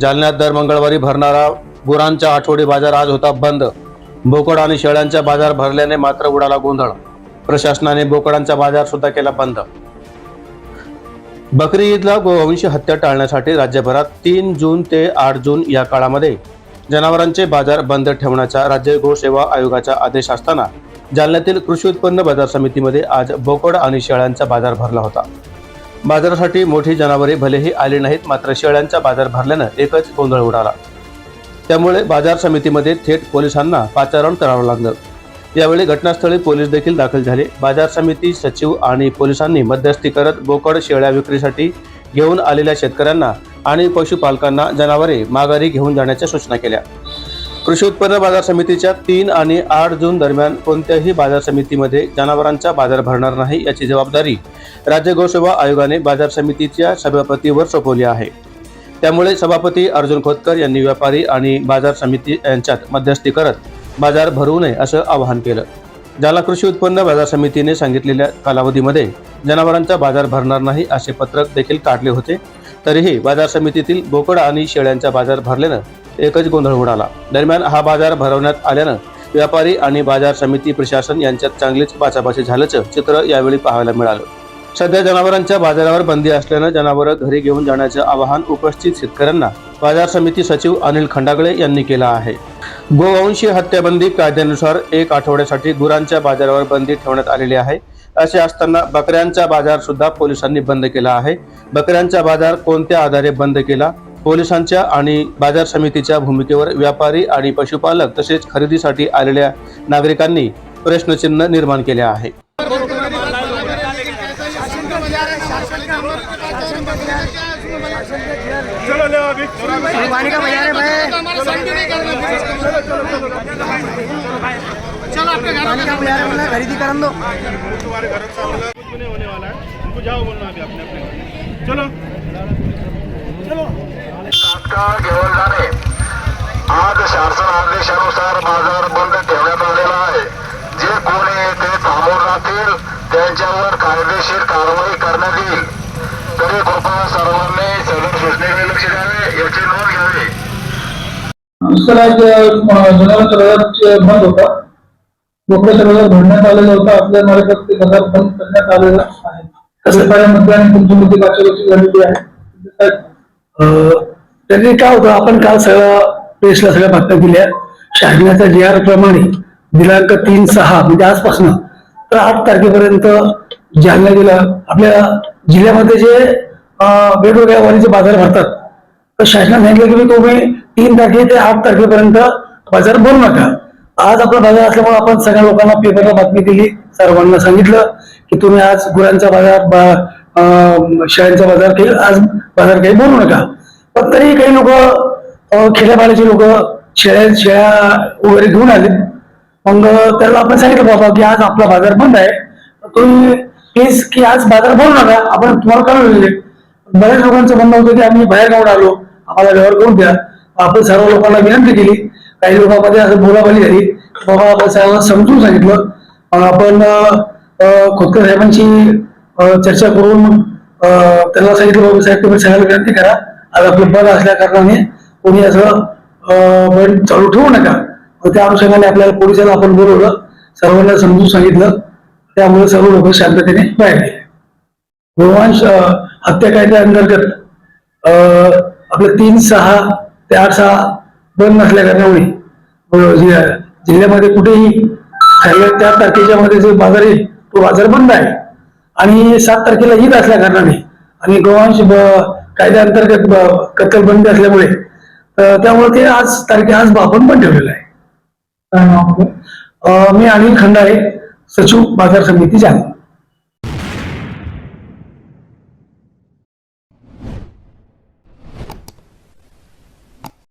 जालन्यात दर मंगळवारी भरणारा गुरांचा आठवडी बाजार आज होता बंद. बोकड आणि शेळ्यांचा बाजार भरल्याने मात्र उडाला गोंधळ. प्रशासनाने बोकडांचा बाजार सुद्धा केला बंद. बकरी ईदला गोवंशी हत्या टाळण्यासाठी राज्यभरात तीन जून ते आठ जून या काळामध्ये जनावरांचे बाजार बंद ठेवण्याचा राज्य गोसेवा आयोगाचा आदेश असताना जालन्यातील कृषी उत्पन्न बाजार समितीमध्ये आज बोकड आणि शेळ्यांचा बाजार भरला होता. बाजारासाठी मोठी जनावरे भलेही आली नाहीत मात्र शेळ्यांचा बाजार भरल्यानं एकच गोंधळ उडाला. त्यामुळे बाजार समितीमध्ये थेट पोलिसांना पाचारण करावं लागलं. यावेळी घटनास्थळी पोलीस देखील दाखल झाले. बाजार समिती सचिव आणि पोलिसांनी मध्यस्थी करत बोकड शेळ्या विक्रीसाठी घेऊन आलेल्या शेतकऱ्यांना आणि पशुपालकांना जनावरे माघारी घेऊन जाण्याच्या सूचना केल्या. कृषी उत्पन्न बाजार समितीच्या तीन आणि आठ जून दरम्यान कोणत्याही बाजार समितीमध्ये जनावरांचा बाजार भरणार नाही याची जबाबदारी राज्य गोसेवा आयोगाने बाजार समितीच्या सभापतीवर सोपवली आहे. त्यामुळे सभापती अर्जुन खोतकर यांनी व्यापारी आणि बाजार समिती यांच्यात मध्यस्थी करत बाजार भरवू नये असं आवाहन केलं. ज्याला कृषी उत्पन्न बाजार समितीने सांगितलेल्या कालावधीमध्ये जनावरांचा बाजार भरणार नाही असे पत्रक देखील काढले होते. तरीही बाजार समितीतील बोकड आणि शेळ्यांचा बाजार भरल्यानं एकच गोंधळ उडाला. दरम्यान हा बाजार भरवण्यात आल्यानं व्यापारी आणि बाजार समिती प्रशासन यांच्यात चांगलीच बाचाबाची झाल्याचं चित्र यावेळी पाहायला मिळालं. सध्या जनावरांच्या बाजारावर बंदी असल्यानं जनावरं घरी घेऊन जाण्याचं आवाहन उपस्थित शेतकऱ्यांना बाजार समिती सचिव अनिल खंडागळे यांनी केलं आहे. गोवंशी हत्याबंदी कायद्यानुसार एक आठवड्यासाठी गुरांच्या बाजारावर बंदी ठेवण्यात आलेली आहे. असे असताना बकऱ्यांचा बाजार सुद्धा पोलिसांनी बंद केला आहे. बकऱ्यांचा बाजार कोणत्या आधारे बंद केला? पोलिसांच्या आणि बाजार समितीच्या भूमिकेवर व्यापारी आणि पशुपालक तसेच खरेदीसाठी आलेल्या नागरिकांनी प्रश्नचिन्ह निर्माण केले आहे. चलो ले अभी पानी का पानी का बोला खरीदी कर दो तुम्हारे घर का मतलब कुछ भी नहीं होने वाला है उनको जाओ बोलना अभी अपने अपने। चलो। चलो। आज शासन आदेशानुसार बाजार बंद ठेवण्यात आलेला आहे. जे कोणी ते थांबून राहतील त्यांच्यावर कायदेशीर कारवाई करण्यात येईल. तरी कृपया सर्वांनी सदर सूचनेकडे लक्ष द्यावे याची नोंद घ्यावी. नुसतं आज बंद होता. बोकड्याचा भरण्यात आलेला होता. आपल्या मार्फत ते बाजार बंद करण्यात आलेला आहे. तसं पाण्यामध्ये आणि तुमच्यामध्ये काचेची झालेली आहे. त्यांनी काय होतं आपण काल सगळ्या प्रेसला सगळ्या बातम्या दिल्या. शासनाच्या जी आर प्रमाणे दिनांक तीन सहा म्हणजे आजपासून तर आठ तारखेपर्यंत जालना जिल्हा आपल्या जिल्ह्यामध्ये जे वेगवेगळ्या वाणीचे बाजार भरतात तर शासनाने सांगितलं की तुम्ही तीन तारखे ते आठ तारखेपर्यंत बाजार भरू नका. आज आपला बाजार असल्यामुळे आपण सगळ्या लोकांना पेपरला बातमी दिली सर्वांना सांगितलं की तुम्ही आज गुरांचा बाजार बा- शेळ्यांचा बाजार काही आज बाजार काही बोलू नका. पण तरी काही लोक खेड्यापाड्याचे लोक शेळ्या शेळ्या वगैरे घेऊन आले. मग त्याला आपण सांगितलं बाबा की आज आपला बाजार बंद आहे. तुम्ही प्लीज की आज बाजार बोलू नका. आपण तुम्हाला कळवलेले बऱ्याच लोकांचं म्हणणं होतं की आम्ही बाहेर गावून आलो. आम्हाला व्यवहार करून द्या. आपण सर्व लोकांना विनंती केली. काही लोकांमध्ये असं बोलाबाली झाली. बाबा आपण सर्वांना समजून सांगितलं. आपण खोतकर साहेबांची चर्चा करून त्यांना सांगितलं बाबा साहेब तुम्ही सगळ्याला विनंती करा. आज आपलं बंद असल्या कारणाने कोणी असं बंद चालू ठेवू नका. त्या अनुषंगाने आपल्याला पोलिसांना आपण बोलवलं. सर्वांना समजून सांगितलं. त्यामुळे सर्व लोक शांततेने पाहिले गेले. गोवंश हत्या कायद्याअंतर्गत आपलं तीन सहा ते आठ सहा बंद नसल्या कारणामुळे. जिल्ह्यामध्ये कुठेही त्या तारखेच्या मध्ये जो बाजार येईल तो बाजार बंद आहे. आणि सात तारखेला ईद असल्या कारणाने आणि गोवंश कायद्याअंतर्गत कत्तल बंदी असल्यामुळे त्यामुळे ते आज तारखे आज आपण बंद ठेवलेलं आहे. मी अनिल खंडाळे सचिव बाजार समिती जालना